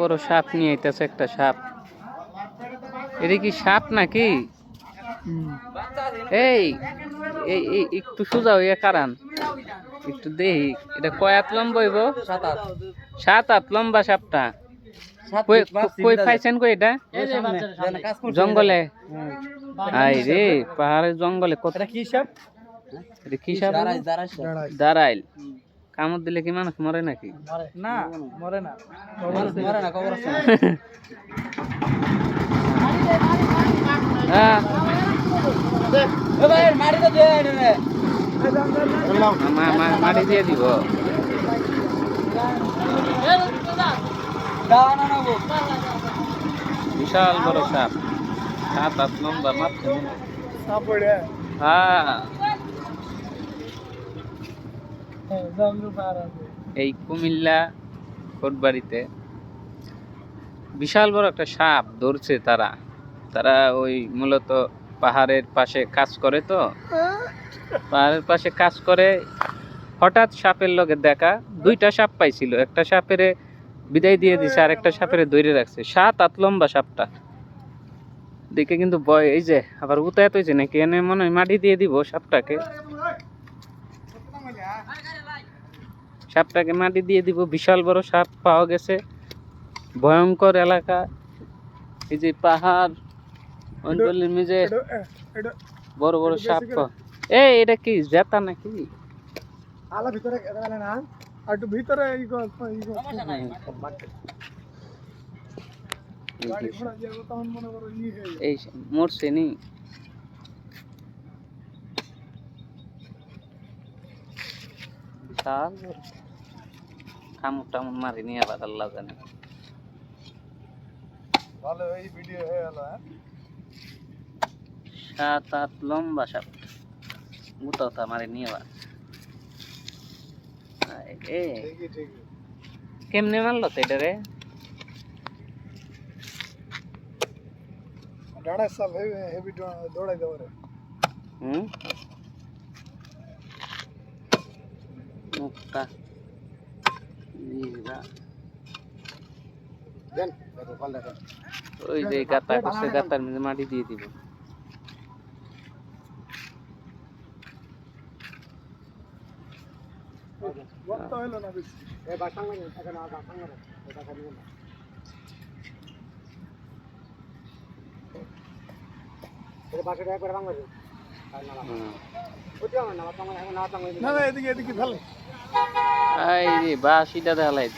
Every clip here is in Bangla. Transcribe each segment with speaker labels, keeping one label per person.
Speaker 1: বড় সাপ নিয়ে আইতেছে একটা সাপ। এটা কি সাপ নাকি? এই এই একটু সোজা হইয়া কারান। একটু দেখি এটা কয় হাত লম্বা হইব?
Speaker 2: সাত আট
Speaker 1: সাত হাত লম্বা সাপটা। কই পাইছেন কই এটা? জঙ্গলে। আই রে পাহাড়ের জঙ্গলে কত
Speaker 2: কি সাপ?
Speaker 1: কি সাপ। দাঁড়াইল। কামড় দিলে কি মানুষ মরে নাকি?
Speaker 2: না? মরে না। মরে না কবর
Speaker 1: মাটি দিয়ে দিব। বিশাল বড় সাপ। সাত হাত লম্বা মাত্র হ্যাঁ। এই কুমিল্লা কোটবাড়িতে বিশাল বড় একটা সাপ ধরছে তারা। তারা ওই মূলত পাহাড়ের পাশে কাজ করে তো। পাহাড়ের পাশে কাজ করে। হঠাৎ সাপের লগে দেখা, দুইটা সাপ পাইছিল। একটা সাপেরে বিদায় দিয়ে দিছে, আর একটা সাপের দৈরে রাখছে। সাত আত লম্বা সাপটা। দেখে কিন্তু ভয়, এই যে আবার উতায়াত হয়েছে নাকি? এনে মনে হয় মাটি দিয়ে দিব সাপটাকে। সাপটাকে মাটি দিয়ে দিব বিশাল বড় সাপ পাওয়া গেছে। ভয়ঙ্কর এলাকা। এই যে পাহাড় অঞ্চলের মেঝে বড় বড় সাপ এই এটা কি জেতা নাকি?
Speaker 2: আলা ভিতরে না? আর একটু ভিতরে ই কর ই কর গাড়ি ঘোড়া যাব তখন করো ই
Speaker 1: এই মরছে নি। বিশাল। কামড় মারি নিয়ে আবার আল্লাহ জানে।
Speaker 2: ভালো এই ভিডিও হয়ে গেল হ্যাঁ?
Speaker 1: সাত আট লম্বা সাপ। গুতাও তা মারি নিয়ে আবার। কেমনে মারলো তো এটা রে?
Speaker 2: ডাড়া হেভি হেভি দৌড়াই দেবো রে।
Speaker 1: হুম? মুখটা ইরা।
Speaker 2: দেন দেখো কল দেখো
Speaker 1: ওই যে গাতা করছে গাতার মধ্যে মাটি দিয়ে দিব।
Speaker 2: না এদিকে এদিকে ফেলে
Speaker 1: এই রে বাসিটা দেখালাই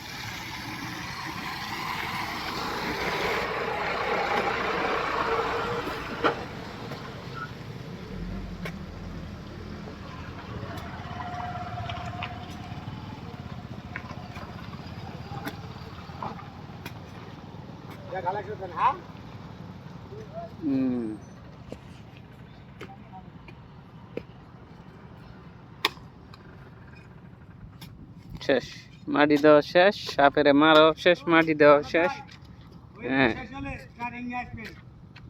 Speaker 2: হ্যাঁ?
Speaker 1: হুম। শেষ। মাটি দেওয়া শেষ সাপেরে মারাও শেষ মাটি দেওয়া শেষ। হ্যাঁ।